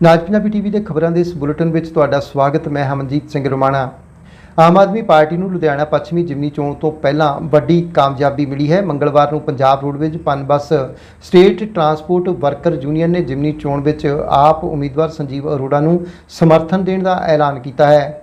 ਨਾਜ Punjabi TV ਦੇ ਖਬਰਾਂ ਦੇ ਇਸ ਬੁਲੇਟਿਨ ਵਿੱਚ ਤੁਹਾਡਾ ਸਵਾਗਤ, ਮੈਂ ਹਮਨਜੀਤ ਸਿੰਘ ਰੋਮਾਣਾ। ਆਮ ਆਦਮੀ ਪਾਰਟੀ ਨੂੰ ਲੁਧਿਆਣਾ ਪੱਛਮੀ ਜਿਮਨੀ ਚੋਣ ਤੋਂ ਪਹਿਲਾਂ ਵੱਡੀ ਕਾਮਯਾਬੀ ਮਿਲੀ ਹੈ। ਮੰਗਲਵਾਰ ਨੂੰ Punjab roadways Punbus state transport worker union ਨੇ ਜਿਮਨੀ ਚੋਣ ਵਿੱਚ ਆਪ ਉਮੀਦਵਾਰ ਸੰਜੀਵ ਅਰੋੜਾ ਨੂੰ ਸਮਰਥਨ ਦੇਣ ਦਾ ਐਲਾਨ ਕੀਤਾ ਹੈ।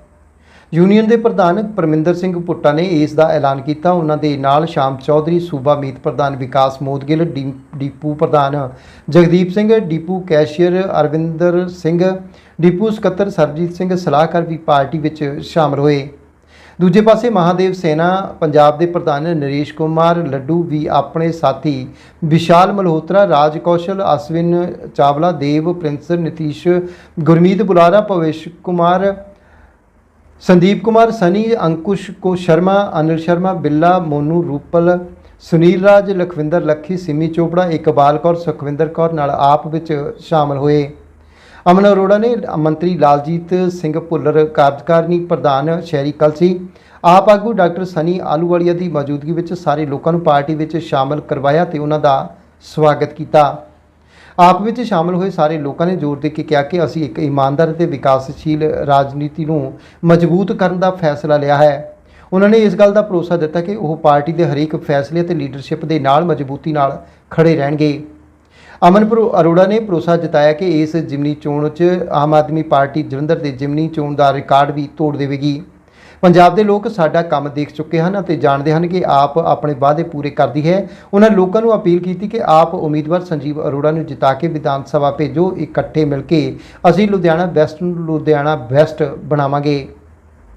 ਯੂਨੀਅਨ ਦੇ ਪ੍ਰਧਾਨ ਪਰਮਿੰਦਰ ਸਿੰਘ ਪੁੱਟਾ ਨੇ ਇਸ ਦਾ ਐਲਾਨ ਕੀਤਾ। ਉਹਨਾਂ ਦੇ ਨਾਲ ਸ਼ਾਮ ਚੌਧਰੀ ਸੂਬਾ ਮੀਤ ਪ੍ਰਧਾਨ ਵਿਕਾਸ ਮੋਦਗਿਲ, ਡੀ- ਡੀਪੂ ਪ੍ਰਧਾਨ Jagdeep Singh, depot cashier Arvinder Singh, depot ਸਕੱਤਰ ਸਰਜੀਤ ਸਿੰਘ ਸਲਾਹਕਾਰ ਵੀ ਪਾਰਟੀ ਵਿੱਚ ਸ਼ਾਮਲ ਹੋਏ। ਦੂਜੇ ਪਾਸੇ ਮਹਾਦੇਵ ਸੈਨਾ ਪੰਜਾਬ ਦੇ ਪ੍ਰਧਾਨ ਨਰੇਸ਼ ਕੁਮਾਰ, ਲੱਡੂ ਵੀ ਆਪਣੇ ਸਾਥੀ ਵਿਸ਼ਾਲ ਮਲਹੋਤਰਾ, ਰਾਜ ਕੌਸ਼ਲ, ਅਸਵਿਨ ਚਾਵਲਾ, ਦੇਵ, ਪ੍ਰਿੰਸ, ਨਤੀਸ਼, ਗੁਰਮੀਤ ਬੁਲਾਰਾ, ਭਵੇਸ਼ ਕੁਮਾਰ ਸੰਦੀਪ ਕੁਮਾਰ ਸਨੀ, ਅੰਕੁਸ਼ ਕੋ ਸ਼ਰਮਾ, ਅਨਿਲ ਸ਼ਰਮਾ, ਬਿੱਲਾ, ਮੋਨੂ, ਰੂਪਲ, ਸੁਨੀਲ ਰਾਜ, ਲਖਵਿੰਦਰ ਲੱਖੀ, ਸਿਮੀ ਚੋਪੜਾ, ਇਕਬਾਲ ਕੌਰ, ਸੁਖਵਿੰਦਰ ਕੌਰ ਨਾਲ ਆਪ ਵਿੱਚ ਸ਼ਾਮਲ ਹੋਏ। ਅਮਨ ਅਰੋੜਾ ਨੇ ਮੰਤਰੀ ਲਾਲਜੀਤ ਸਿੰਘ ਭੁੱਲਰ ਕਾਰਜਕਾਰਨੀ ਪ੍ਰਧਾਨ ਸ਼ਹਿਰੀ ਕਲਸੀ, ਆਪ ਆਗੂ ਡਾਕਟਰ ਸਨੀ ਆਲੂਵਾਲੀਆ ਦੀ ਮੌਜੂਦਗੀ ਵਿੱਚ ਸਾਰੇ ਲੋਕਾਂ ਨੂੰ ਪਾਰਟੀ ਵਿੱਚ ਸ਼ਾਮਲ ਕਰਵਾਇਆ ਤੇ ਉਹਨਾਂ ਦਾ ਸਵਾਗਤ ਕੀਤਾ। ਆਪ ਵਿੱਚ ਸ਼ਾਮਲ ਹੋਏ ਸਾਰੇ ਲੋਕਾਂ ਨੇ ਜ਼ੋਰ ਦੇ ਕੇ ਕਿਹਾ ਕਿ ਅਸੀਂ ਇੱਕ ਇਮਾਨਦਾਰ ਅਤੇ ਵਿਕਾਸਸ਼ੀਲ ਰਾਜਨੀਤੀ ਨੂੰ ਮਜ਼ਬੂਤ ਕਰਨ ਦਾ ਫੈਸਲਾ ਲਿਆ ਹੈ। ਉਹਨਾਂ ਨੇ ਇਸ ਗੱਲ ਦਾ ਭਰੋਸਾ ਦਿੱਤਾ ਕਿ ਉਹ ਪਾਰਟੀ ਦੇ ਹਰੇਕ ਫੈਸਲੇ ਅਤੇ ਲੀਡਰਸ਼ਿਪ ਦੇ ਨਾਲ ਮਜ਼ਬੂਤੀ ਨਾਲ ਖੜੇ ਰਹਿਣਗੇ। ਅਮਨਪੁਰ ਅਰੋੜਾ ਨੇ ਭਰੋਸਾ ਜਤਾਇਆ ਕਿ ਇਸ ਜਿਮਨੀ ਚੋਣ 'ਚ ਆਮ ਆਦਮੀ ਪਾਰਟੀ ਜਲੰਧਰ ਦੇ ਜਿਮਨੀ ਚੋਣ ਦਾ ਰਿਕਾਰਡ ਵੀ ਤੋੜ ਦੇਵੇਗੀ। ਪੰਜਾਬ ਦੇ ਲੋਕ ਸਾਡਾ ਕੰਮ ਦੇਖ ਚੁੱਕੇ ਹਨ ਅਤੇ ਜਾਣਦੇ ਹਨ ਕਿ ਆਪ ਆਪਣੇ ਵਾਅਦੇ ਪੂਰੇ ਕਰਦੀ ਹੈ। ਉਹਨਾਂ ਲੋਕਾਂ ਨੂੰ ਅਪੀਲ ਕੀਤੀ ਕਿ ਆਪ ਉਮੀਦਵਾਰ ਸੰਜੀਵ ਅਰੋੜਾ ਨੂੰ ਜਿਤਾ ਕੇ ਵਿਧਾਨ ਸਭਾ ਭੇਜੋ। ਇਕੱਠੇ ਮਿਲ ਕੇ ਅਸੀਂ ਲੁਧਿਆਣਾ ਵੈਸਟ ਨੂੰ ਲੁਧਿਆਣਾ ਬੈਸਟ ਬਣਾਵਾਂਗੇ।